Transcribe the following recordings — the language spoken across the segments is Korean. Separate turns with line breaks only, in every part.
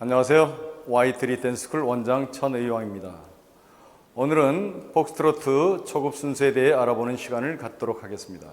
안녕하세요. Y3 댄스쿨 원장 천의왕입니다. 오늘은 폭스트로트 초급 순서에 대해 알아보는 시간을 갖도록 하겠습니다.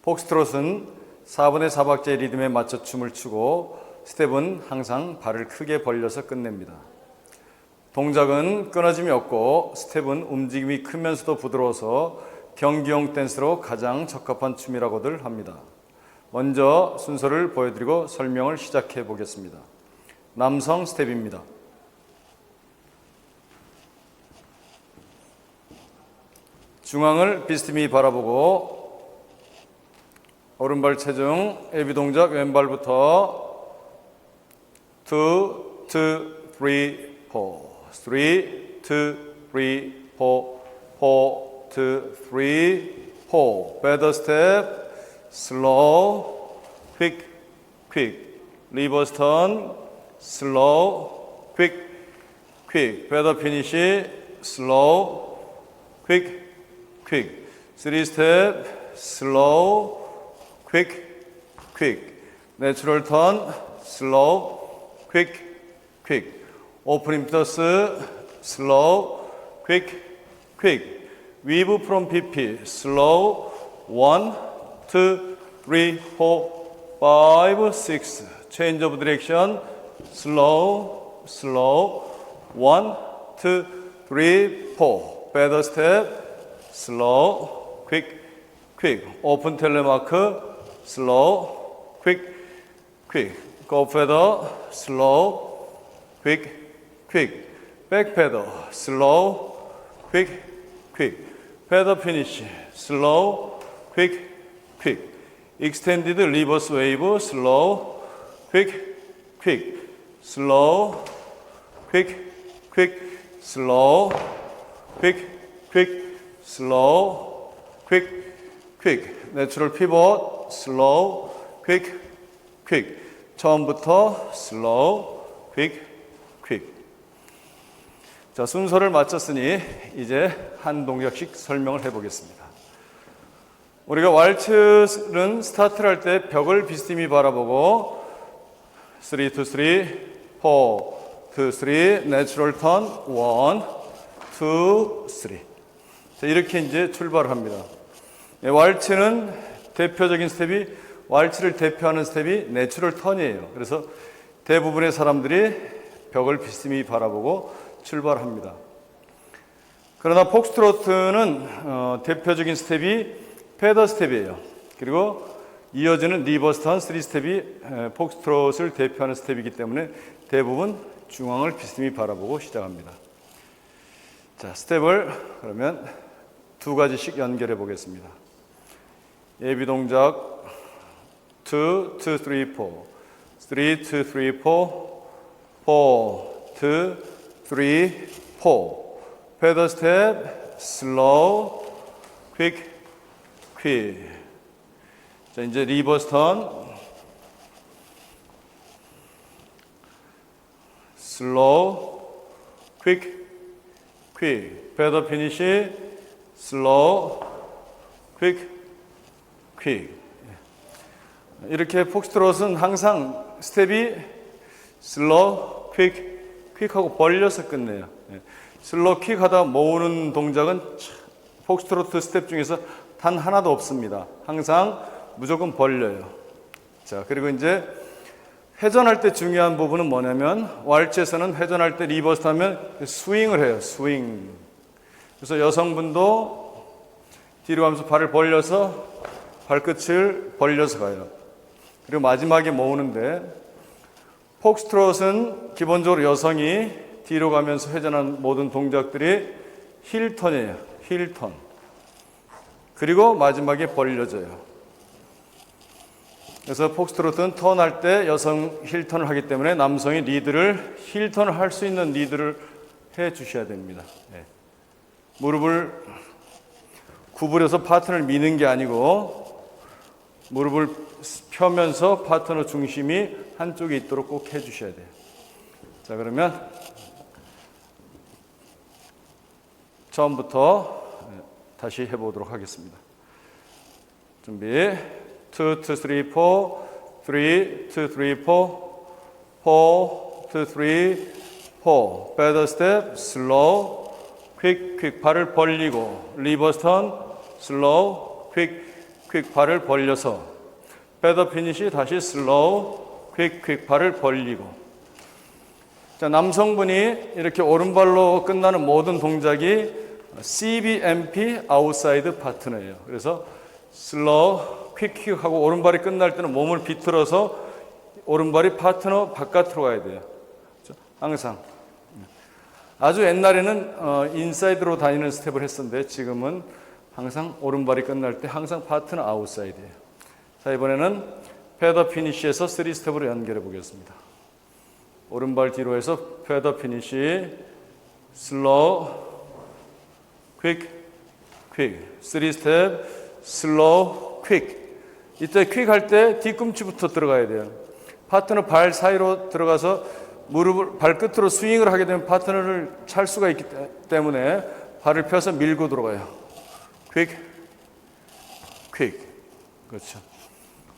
폭스트롯은 4분의 4박자의 리듬에 맞춰 춤을 추고 스텝은 항상 발을 크게 벌려서 끝냅니다. 동작은 끊어짐이 없고 스텝은 움직임이 크면서도 부드러워서 경기용 댄스로 가장 적합한 춤이라고들 합니다. 먼저 순서를 보여드리고 설명을 시작해 보겠습니다. 남성 스텝입니다. 중앙을 비스듬히 바라보고 오른발 체중 예비 동작 왼발부터 2, 2, 3, 4 3, 2, 3, 4 4, 2, 3, 4 better step slow quick quick reverse turn slow quick quick better finish slow quick quick three step slow quick quick natural turn slow quick quick open impetus slow quick quick weave from PP slow one two three four five six change of direction slow slow. One two three four. Better step. Slow quick quick. Open telemark slow quick quick. Go further slow quick quick. Back pedal. Slow quick quick. Pedal finish. Slow quick quick. Extended reverse wave. Slow quick quick slow quick quick slow quick quick slow quick quick natural pivot slow quick quick 처음부터 slow quick quick 자 순서를 마쳤으니 이제 한 동작씩 설명을 해보겠습니다. 우리가 왈츠는 스타트를 할 때 벽을 비스듬히 바라보고 3 2 3 4 2 3 내추럴 턴 1 2 3 자, 이렇게 이제 출발을 합니다. 예, 왈츠는 대표적인 스텝이 왈츠를 대표하는 스텝이 내추럴 턴이에요. 그래서 대부분의 사람들이 벽을 비스듬히 바라보고 출발합니다. 그러나 폭스트로트는 어, 대표적인 스텝이 페더 스텝이에요. 그리고 이어지는 리버스 턴 3스텝이 폭스트롯을 대표하는 스텝이기 때문에 대부분 중앙을 비스듬히 바라보고 시작합니다. 자, 스텝을 그러면 두 가지씩 연결해 보겠습니다. 예비 동작 2, 2, 3, 4 3, 2, 3, 4 4, 2, 3, 4 페더 스텝 슬로우 퀵 퀵. 자, 이제 리버스 턴 슬로우 퀵 퀵. 페더 피니시 슬로우 퀵 퀵. 이렇게 폭스트롯은 항상 스텝이 슬로우 퀵 퀵하고 벌려서 끝내요. 예. 슬로우 퀵 하다 모으는 동작은 폭스트로트 스텝 중에서 단 하나도 없습니다. 항상 무조건 벌려요. 자, 그리고 이제 회전할 때 중요한 부분은 뭐냐면 왈츠에서는 회전할 때 리버스 하면 스윙을 해요. 스윙. 그래서 여성분도 뒤로 가면서 발을 벌려서 발끝을 벌려서 가요. 그리고 마지막에 모으는데 폭스트롯은 기본적으로 여성이 뒤로 가면서 회전하는 모든 동작들이 힐턴이에요. 힐턴. 그리고 마지막에 벌려져요. 그래서 폭스트로트는 턴할 때 여성 힐턴을 하기 때문에 남성이 리드를 힐턴을 할 수 있는 리드를 해 주셔야 됩니다. 네. 무릎을 구부려서 파트너를 미는 게 아니고 무릎을 펴면서 파트너 중심이 한쪽에 있도록 꼭 해 주셔야 돼요. 자, 그러면 처음부터 다시 해 보도록 하겠습니다. 준비. 2, 2, 3, 4, 3, 2, 3, 4, 4, two, three, four. better step, slow, quick, quick. 발을 벌리고, 리버스 턴, slow, quick, quick. 발을 벌려서. better finish, 다시 slow, quick, quick. 발을 벌리고. 자, 남성분이 이렇게 오른발로 끝나는 모든 동작이 CBMP 아웃사이드 파트너예요. 그래서 슬로우, 퀵퀵 하고 오른발이 끝날 때는 몸을 비틀어서 오른발이 파트너 바깥으로 가야 돼요. 그렇죠? 항상. 아주 옛날에는 어, 인사이드로 다니는 스텝을 했었는데 지금은 항상 오른발이 끝날 때 항상 파트너 아웃사이드예요. 자, 이번에는 페더 피니시에서 3 스텝으로 연결해 보겠습니다. 오른발 뒤로 해서 페더 피니시 슬로우 퀵 퀵. 3 스텝 슬로우 퀵. 이때 퀵 할 때 뒤꿈치부터 들어가야 돼요. 파트너 발 사이로 들어가서 무릎을 발끝으로 스윙을 하게 되면 파트너를 찰 수가 있기 때- 때문에 발을 펴서 밀고 들어가요. 퀵 퀵. 그렇죠.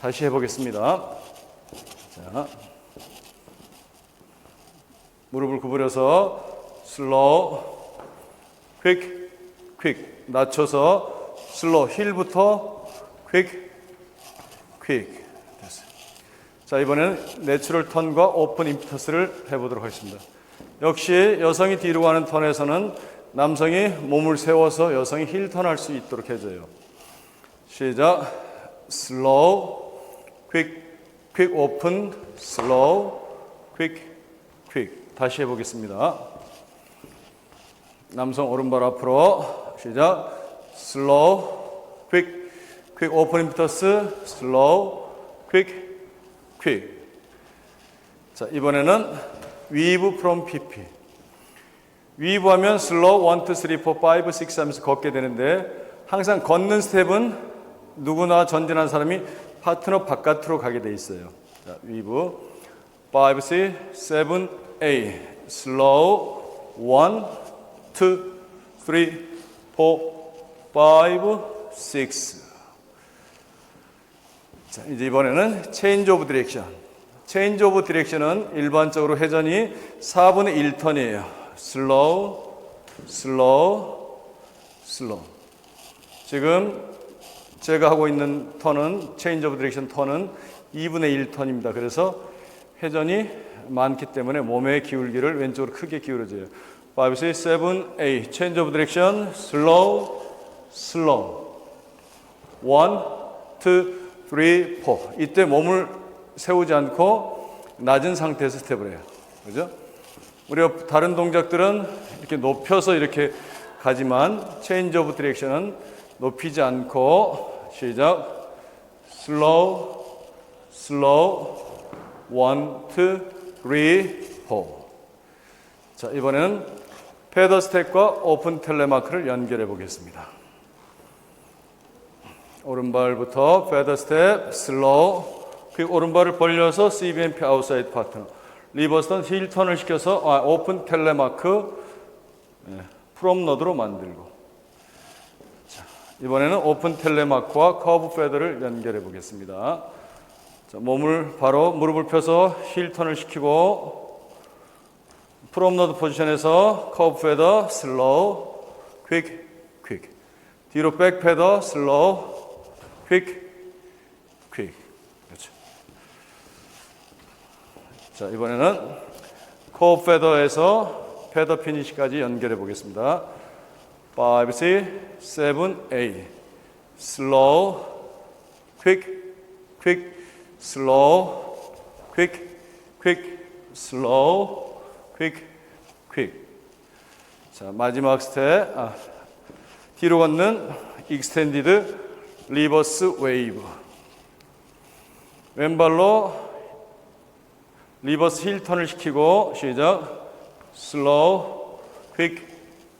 다시 해 보겠습니다. 자. 무릎을 구부려서 슬로우 퀵 퀵 낮춰서 슬로우 힐부터 퀵 퀵 됐어요. 자 이번에는 내추럴 턴과 오픈 임피터스를 해보도록 하겠습니다. 역시 여성이 뒤로 가는 턴에서는 남성이 몸을 세워서 여성이 힐 턴할 수 있도록 해줘요. 시작 슬로우 퀵 퀵 오픈 슬로우 퀵 퀵 다시 해보겠습니다. 남성 오른발 앞으로 시작 슬로우 퀵 퀵 오픈 임피터스 슬로우 퀵퀵 자 이번에는 위브 프롬 PP. 위브 하면 슬로우 1 2 3 4 5 6 하면서 걷게 되는데 항상 걷는 스텝은 누구나 전진한 사람이 파트너 바깥으로 가게 돼 있어요. 자 위브 5 6 7 8 슬로우 1 2 3 4 5 6 자, 이제 이번에는 체인지 오브 디렉션. 체인지 오브 디렉션은 일반적으로 회전이 4분의 1턴이에요. 슬로우, 슬로우, 슬로우. 지금 제가 하고 있는 턴은 체인지 오브 디렉션 턴은 2분의 1턴입니다. 그래서 회전이 많기 때문에 몸의 기울기를 왼쪽으로 크게 기울여줘요. 5, 6, 7, 8. 체인지 오브 디렉션 슬로우, 슬로우. 1, 2, 3, 4. 이때 몸을 세우지 않고 낮은 상태에서 스텝을 해요. 그죠? 우리가 다른 동작들은 이렇게 높여서 이렇게 가지만 체인지 오브 디렉션은 높이지 않고 시작 슬로우 슬로우 1 2 3 4 자, 이번에는 페더 스텝과 오픈 텔레마크를 연결해 보겠습니다. 오른발부터 페더 스텝 슬로우 그 오른발을 벌려서 CBMP 아웃사이드 파트너 리버스턴 힐 턴을 시켜서 아, 오픈 텔레마크 예, 프롬 너드로 만들고. 자, 이번에는 오픈 텔레마크와 커브 페더를 연결해 보겠습니다. 자, 몸을 바로 무릎을 펴서 힐 턴을 시키고 프롬 너드 포지션에서 커브 페더 슬로우 퀵 퀵 뒤로 백 페더 슬로우 퀵, 퀵. 그렇죠. 자, 이번에는 코어 페더에서 페더 피니시까지 연결해 보겠습니다. 5, 6, 7, 8. 슬로우, 퀵, 퀵, 슬로우, 퀵, 퀵, 슬로우, 퀵, 퀵. 자, 마지막 스텝. 아, 뒤로 걷는 익스텐디드 리버스 웨이브. 왼발로 리버스 힐 턴을 시키고 시작. 슬로우 퀵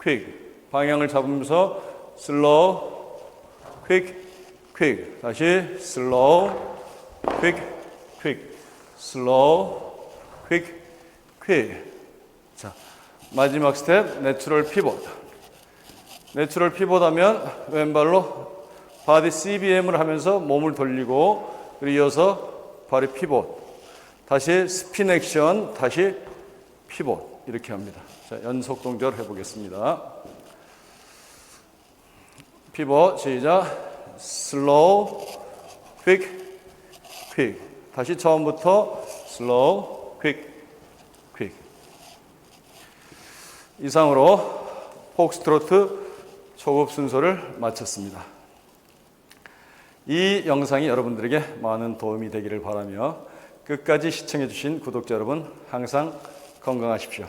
퀵. 방향을 잡으면서 슬로우 퀵 퀵. 다시 슬로우 퀵 퀵. 슬로우 퀵 퀵 자 마지막 스텝 내추럴 피봇. 내추럴 피봇 하면 왼발로 바디 CBM을 하면서 몸을 돌리고 그리고 이어서 발이 피봇 다시 스핀 액션 다시 피봇 이렇게 합니다. 자, 연속 동작을 해보겠습니다. 피봇 시작. 슬로우, 퀵, 퀵. 다시 처음부터 슬로우, 퀵, 퀵. 이상으로 폭스트로트 초급 순서를 마쳤습니다. 이 영상이 여러분들에게 많은 도움이 되기를 바라며 끝까지 시청해 주신 구독자 여러분 항상 건강하십시오.